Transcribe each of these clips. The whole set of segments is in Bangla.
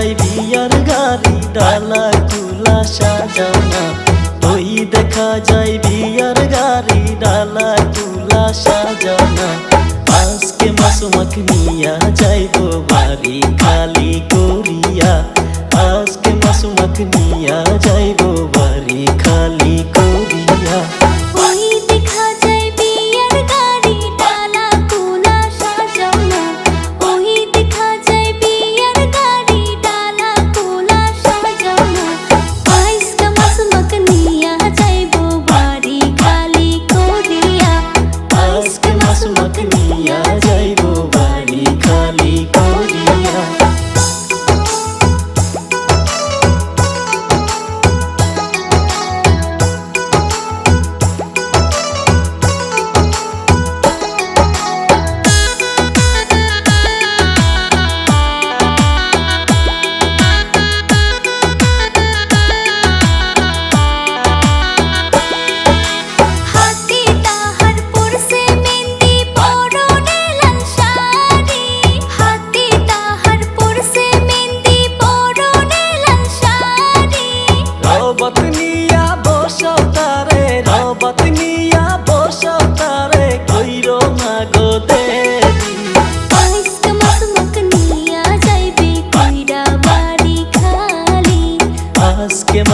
যাই বিয়ার গাড়ি, ডালা কুলা সাজানা। ওই দেখা যাই বিয়ার গাড়ি, ডালা কুলা সাজানা। আজকে মাসুমাক নিয়া যাইব বাড়ি খালি করিয়া। আজকে মাসুমাক নিয়া যাইব বাড়ি খালি করিয়া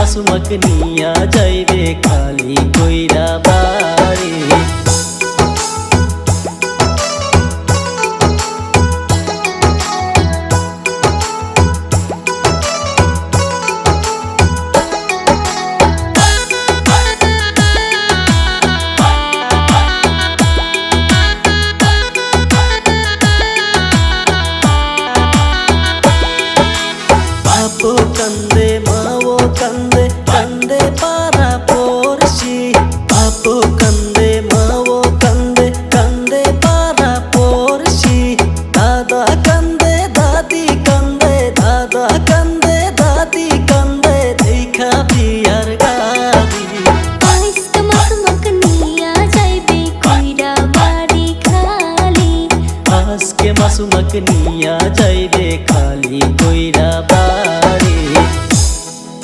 মাসুমাক নিয়া যাইবে খালি কইরা দাদা কান্দে দাদি কান্দে দাদা কান্দে দাদি কান্দে দেখা বিয়ার গাদি আইস তোমার মুখ নিয়া যাইবে কইরা বাড়ি খালি। আজকে মাসুমাক নিয়া যাইবে খালি কইরা বাড়ি।